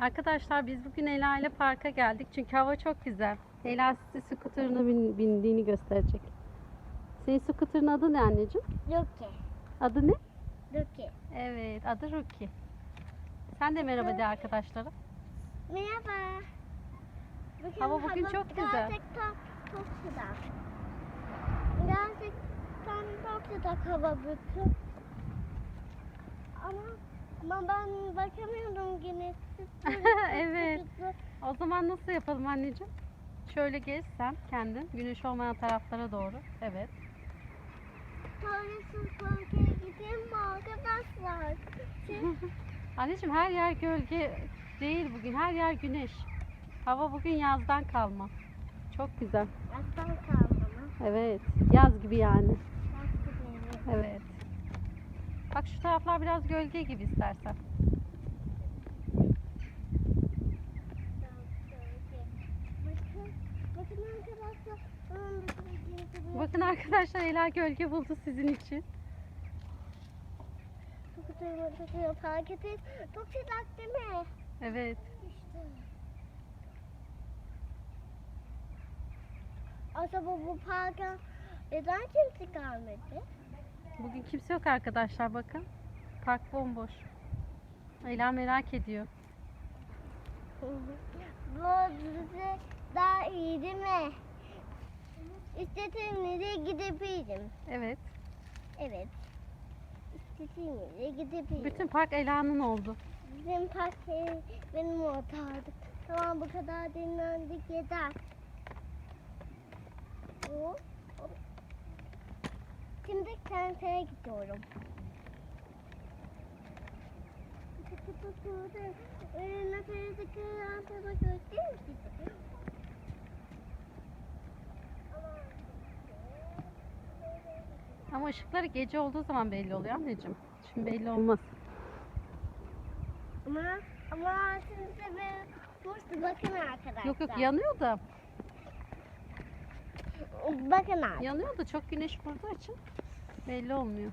Arkadaşlar biz bugün Ela ile parka geldik çünkü hava çok güzel. Ela size skuterına bin, bindiğini gösterecek. Senin skuterın adı ne anneciğim? Lucky. Adı ne? Lucky. Evet adı Ruki. Sen de merhaba de arkadaşlara. Merhaba. Bugün Hava bugün çok güzel. Gerçekten çok güzel. Gerçekten çok güzel hava bugün. Ama, ama ben bakamıyorum yine. Evet. O zaman nasıl yapalım anneciğim? Şöyle gez sen kendin. Güneş olmayan taraflara doğru. Evet. Sonrasında parka gideyim mi arkadaşlar? Siz Anneciğim her yer gölge değil bugün. Her yer güneş. Hava bugün yazdan kalma. Çok güzel. Aslan kalmalı. Evet. Yaz gibi yani. Nasıl gidelim? Evet. Bak şu taraflar biraz gölge gibi istersen. Bakın, arkadaşlar. Ela gölge buldu sizin için. Evet. İşte. Acaba bu parka neden kimse gelmedi? Bugün kimse yok arkadaşlar bakın. Park bomboş. Ela merak ediyor. bu bize daha iyi değil mi? İstediğim yere gidebilirim. Evet. Evet. İstediğim yere gidebilirim. Bütün park Ela'nın oldu. Bizim park benim ortağıydı. Tamam bu kadar dinlendik yeter. Hop, kenteye gidiyorum. Kırantı bakıyor değil mi? Ama ışıkları gece olduğu zaman belli oluyor anneciğim. Şimdi belli olmaz. Ama ama şimdi ben boştu bakın arkadaşlar. Yok yok yanıyor da. Bakın arkadaşlar. Yanıyor da çok güneş vurduğu için belli olmuyor.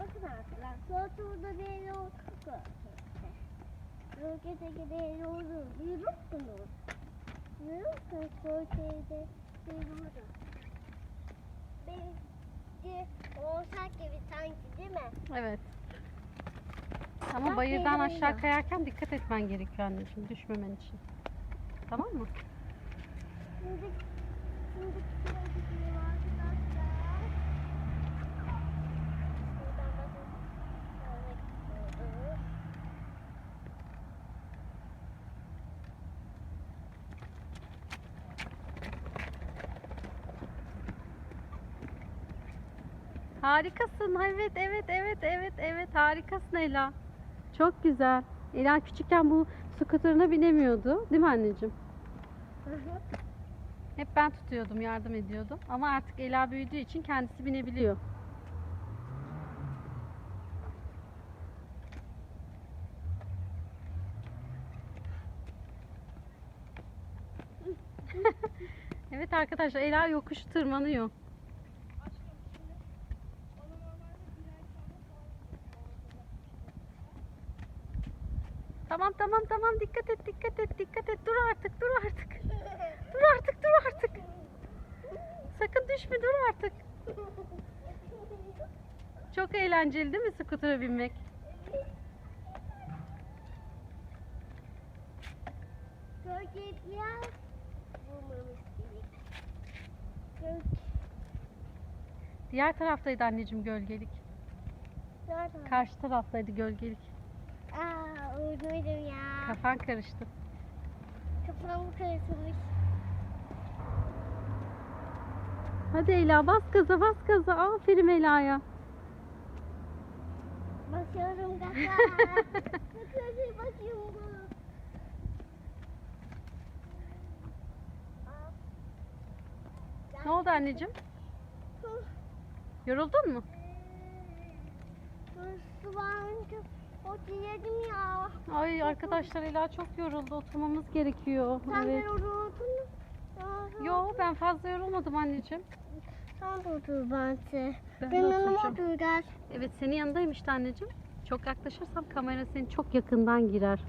Bakın arkadaşlar, şurada bir yol Bölgede gide yolu yürürsünüz. Yürürsünüz bölgede yürürsünüz. Belki olsak gibi sanki değil mi? Evet. Ama Bak bayırdan geliyor. aşağı kayarken dikkat etmen gerekiyor anneciğim düşmemen için. Tamam mı? Şimdi, şimdi gidiyor arkadaşlar. Buradan bakın. Şöyle gidiyoruz. Harikasın. Evet, evet, evet, evet, evet. Harikasın Ela. Çok güzel. Ela küçükken bu skuterına binemiyordu. Değil mi anneciğim? Hı hı. Hep ben tutuyordum, yardım ediyordum. Ama artık Ela büyüdüğü için kendisi binebiliyor. evet arkadaşlar Ela yokuşu tırmanıyor. Tamam tamam tamam dikkat et dikkat et dikkat et dur artık dur artık. Dur artık dur artık. Sakın düşme dur artık. Çok eğlenceli değil mi skutura binmek? Bulmamız gerek. Diğer taraftaydı anneciğim gölgelik. nerede? Karşı taraftaydı gölgelik. Aa, uyduydum ya. Kafan karıştı. Kafam karışmış. Hadi Ela bas gaza bas gaza. Aferin Ela'ya. Bakıyorum gaza. Bakıyorum bakıyorum. ne oldu anneciğim? Yoruldun mu? Su varınca o ya. Ay arkadaşlar Ela çok yoruldu. Oturmamız gerekiyor. Sen Evet. yoruldun mu? Yo ben fazla yorulmadım anneciğim. Sen de otur bence. Ben Benim yanıma otur gel. Evet senin yanındayım işte anneciğim. Çok yaklaşırsam kamera seni çok yakından girer.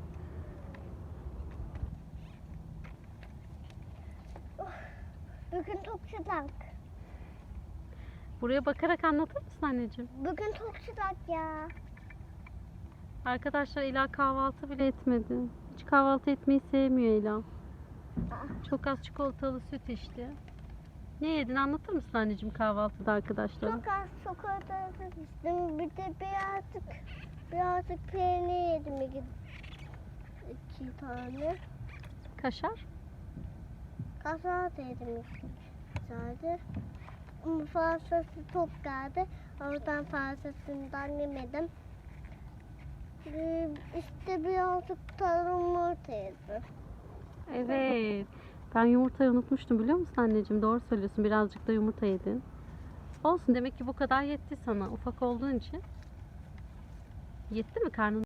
Bugün çok sıcak. Buraya bakarak anlatır mısın anneciğim? Bugün çok sıcak ya. Arkadaşlar Ela kahvaltı bile etmedi. Hiç kahvaltı etmeyi sevmiyor Ela. Çok az çikolatalı süt içti. Ne yedin anlatır mısın anneciğim kahvaltıda arkadaşlara? Çok az çikolata içtim. Bir de birazcık birazcık peynir yedim. iki, iki tane. Kaşar? Kaşar da yedim sadece. Fazlası çok geldi. Oradan fazlasından yemedim. Ee, İşte birazcık tarım yedim. Evet. Ben yumurtayı unutmuştum biliyor musun anneciğim? Doğru söylüyorsun. Birazcık da yumurta yedin. Olsun demek ki bu kadar yetti sana. Ufak olduğun için. Yetti mi karnın?